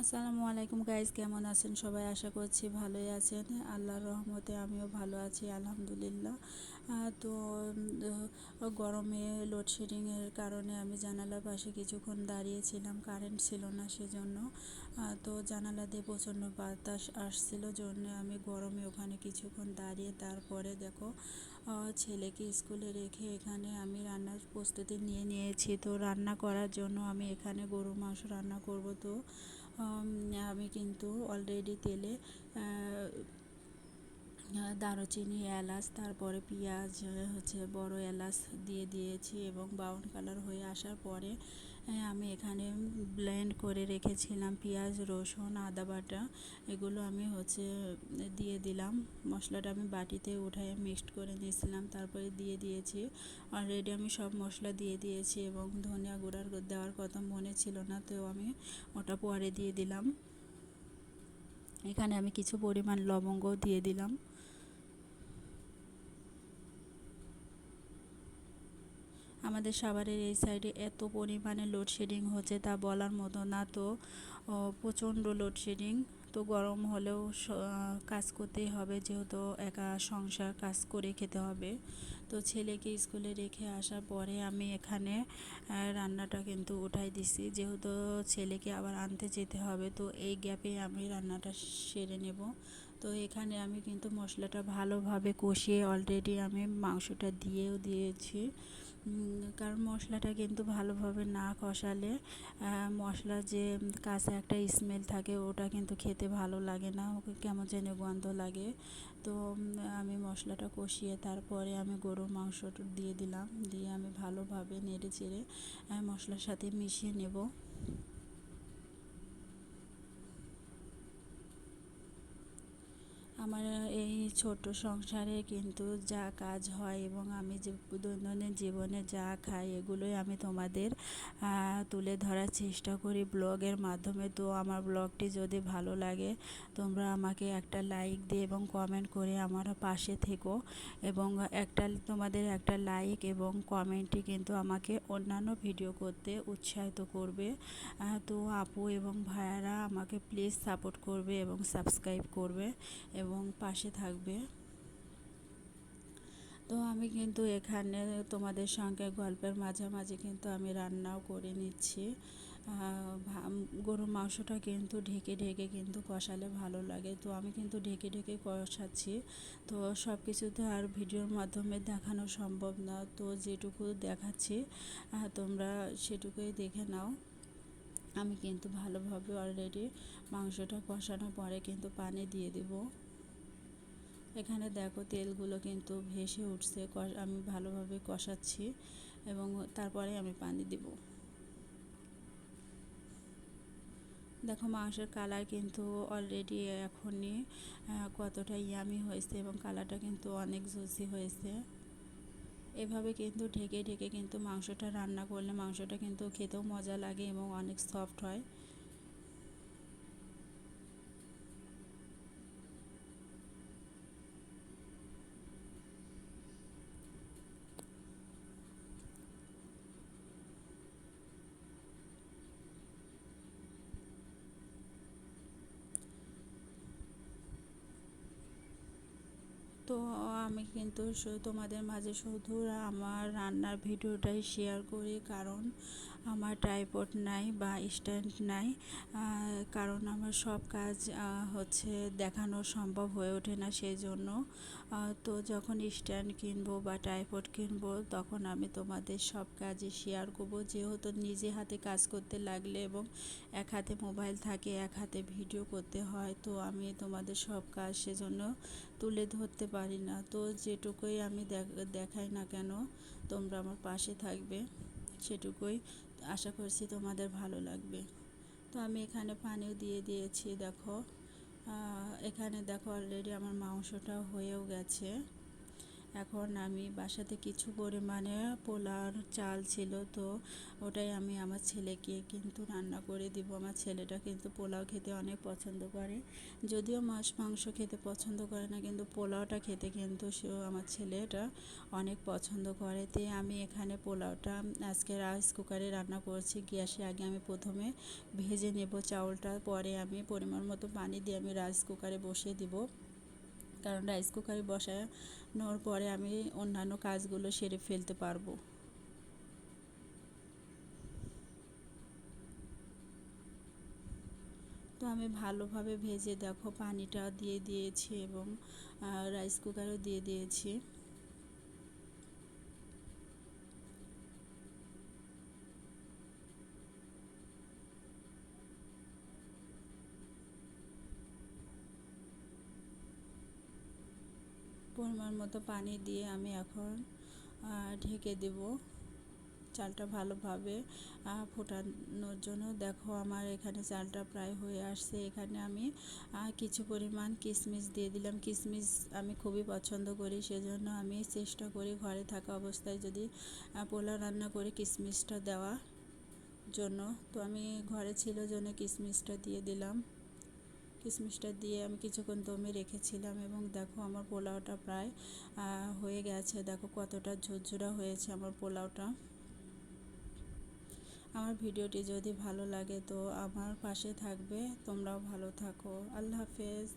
আসসালামু আলাইকুম গাইজ কেমন আছেন? সবাই আশা করছি ভালোই আছেন। আল্লাহর রহমতে আমিও ভালো আছি, আলহামদুলিল্লাহ। তো গরমে লোডশেডিংয়ের কারণে আমি জানালার পাশে কিছুক্ষণ দাঁড়িয়েছিলাম কারেন্ট ছিল না সেজন্য। তো জানালা দিয়ে প্রচণ্ড বাতাস আসছিল, জন্য আমি গরমে ওখানে কিছুক্ষণ দাঁড়িয়ে তারপরে দেখো ছেলেকে স্কুলে রেখে এখানে আমি রান্নার প্রস্তুতি নিয়ে নিয়েছি। তো রান্না করার জন্য আমি এখানে গরু মাংস রান্না করব তো। আমি কিন্তু অলরেডি তেলে দারুচিনি, এলাচ, তারপরে পেঁয়াজ, হচ্ছে বড় এলাচ দিয়ে দিয়েছি এবং ব্রাউন কালার হয়ে আসার পরে আমি এখানে ব্লেন্ড করে রেখেছিলাম পেঁয়াজ, রসুন, আদা বাটা। এগুলো আমি হচ্ছে দিয়ে দিলাম। মশলাটা আমি বাটিতে উঠায় মিক্সড করে নিয়েছিলাম। তারপরে দিয়ে দিয়েছি। অলরেডি আমি সব মশলা দিয়ে দিয়েছি এবং ধনিয়া গুঁড়ার দেওয়ার কথা মনে ছিল না, তো আমি ওটা পরে দিয়ে দিলাম। এখানে আমি কিছু পরিমাণ লবঙ্গ দিয়ে দিলাম। আমাদের সাভারের এই সাইডে এত পরিমাণে লোডশেডিং হচ্ছে তা বলার মতো না তো প্রচণ্ড লোডশেডিং তো গরম হলেও কাজ করতেই হবে, যেহেতু একা সংসার কাজ করে খেতে হবে। তো ছেলেকে স্কুলে রেখে আসার পরে আমি এখানে রান্নাটা কিন্তু উঠাই দিছি। যেহেতু ছেলেকে আবার আনতে যেতে হবে, তো এই গ্যাপে আমি রান্নাটা সেরে নেব। তো এখানে আমি কিন্তু মশলাটা ভালোভাবে কষিয়ে অলরেডি আমি মাংসটা দিয়েও দিয়েছি। কারণ মশলাটা কিন্তু ভালোভাবে না কষালে মশলার যে কাছে একটা স্মেল থাকে ওটা কিন্তু খেতে ভালো লাগে না, ওকে কেমন যেন গন্ধ লাগে। তো আমি মশলাটা কষিয়ে তারপরে আমি গরুর মাংসটা দিয়ে দিলাম, দিয়ে আমি ভালোভাবে নেড়ে চেড়ে মশলার সাথে মিশিয়ে নেব। আমার এই ছোট সংসারে কিন্তু যা কাজ হয় এবং আমি যে দৈনন্দিন জীবনে যা খাই এগুলোই আমি তোমাদের তুলে ধরার চেষ্টা করি ব্লগের মাধ্যমে। তো আমার ব্লগটি যদি ভালো লাগে, তোমরা আমাকে একটা লাইক দিয়ে এবং কমেন্ট করে আমার পাশে থেকো এবং একটা, তোমাদের একটা লাইক এবং কমেন্টটি কিন্তু আমাকে অন্যান্য ভিডিও করতে উৎসাহিত করবে। তো আপু এবং ভাইয়ারা আমাকে প্লিজ সাপোর্ট করবে এবং সাবস্ক্রাইব করবে এবং এবং পাশে থাকবে। তো আমি কিন্তু এখানে তোমাদের সঙ্গে গল্পের মাঝামাঝি কিন্তু আমি রান্নাও করে নিচ্ছি। গরুর মাংসটা কিন্তু ঢেকে ঢেকে কিন্তু কষালে ভালো লাগে। তো আমি কিন্তু ঢেকে ঢেকে কষাচ্ছি। তো সব কিছু তো আর ভিডিওর মাধ্যমে দেখানো সম্ভব না। তো যেটুকু দেখাচ্ছি তোমরা সেটুকুই দেখে নাও। আমি কিন্তু ভালোভাবে অলরেডি মাংসটা কষানোর পরে কিন্তু পানি দিয়ে দেবো। এখানে দেখো তেলগুলো কিন্তু ভেসে উঠছে আমি ভালোভাবে কষাচ্ছি এবং তারপরে আমি পানি দেব। দেখো মাংসের কালার কিন্তু অলরেডি এখনই কতটা ইয়ামি হয়েছে এবং কালারটা কিন্তু অনেক জুসি হয়েছে। এভাবে কিন্তু ঢেকে ঢেকে কিন্তু মাংসটা রান্না করলে মাংসটা কিন্তু খেতেও মজা লাগে এবং অনেক সফট হয়। তো আমি কিন্তু তোমাদের মাঝে শুধু আমার রান্নার ভিডিওটাই শেয়ার করি। কারণ আমার ট্রাইপড নাই বা স্ট্যান্ড নাই। কারণ আমার সব কাজ হচ্ছে দেখানো সম্ভব হয়ে ওঠে না সেই জন্য তো যখন স্ট্যান্ড কিনবো বা ট্রাইপড কিনবো, তখন আমি তোমাদের সব কাজে শেয়ার করব। যেহেতু নিজে হাতে কাজ করতে লাগলে এবং এক হাতে মোবাইল থাকে, এক হাতে ভিডিও করতে হয়, তো আমি তোমাদের সব কাজ সেজন্য তুলে ধরতে পারি না। তো যেটুকুই আমি দেখাই না কেন, তোমরা আমার পাশে থাকবে। সেটুকুই আশা করছি তোমাদের ভালো লাগবে। তো আমি এখানে পানিও দিয়ে দিয়েছি, দেখো। এখানে দেখো অলরেডি আমার মাংসটা হয়েও গেছে। এখন আমি বাসাতে কিছু পরিমাণে পোলার চাল ছিল, তো ওটাই আমি আমার ছেলেকে কিন্তু রান্না করে দিব। আমার ছেলেটা কিন্তু পোলাও খেতে অনেক পছন্দ করে। যদিও মাছ, মাংস খেতে পছন্দ করে না, কিন্তু পোলাওটা খেতে কিন্তু সেও আমার ছেলেটা অনেক পছন্দ করে। তে আমি এখানে পোলাওটা আজকে রাইস কুকারে রান্না করছি। গ্যাসে আগে আমি প্রথমে ভেজে নেব চাউলটা, পরে আমি পরিমাণ মতো পানি দিয়ে আমি রাইস কুকারে বসিয়ে দিব। কারণ রাইস কুকারে বসানোর পরে আমি অন্যান্য কাজগুলো সেরে ফেলতে পারব। তো আমি ভালোভাবে ভেজে দেখো, পানিটা দিয়ে দিয়েছি এবং রাইস কুকারও দিয়ে দিয়েছি। পরিমাণ মতো পানি দিয়ে আমি এখন ঢেকে দেব। চালটা ভালোভাবে ফোটানোর জন্য। দেখো আমার এখানে চালটা প্রায় হয়ে আসছে। এখানে আমি কিছু পরিমাণ কিশমিশ দিয়ে দিলাম। কিশমিশ আমি খুবই পছন্দ করি, সেজন্য আমি চেষ্টা করি ঘরে থাকা অবস্থায় যদি পোলাও রান্না করে কিশমিশটা দেওয়া জন্য। তো আমি ঘরে ছিল জন্য কিশমিশটা দিয়ে দিলাম। কিশমিশটা দিয়ে আমি কিছুক্ষণ দমে রেখেছিলাম এবং দেখো আমার পোলাওটা প্রায় হয়ে গেছে। দেখো কতটা ঝুরঝুরা হয়েছে আমার পোলাওটা। আমার ভিডিওটি যদি ভালো লাগে তো আমার পাশে থাকবে, তোমরাও ভালো থাকো। আল্লাহ হাফেজ।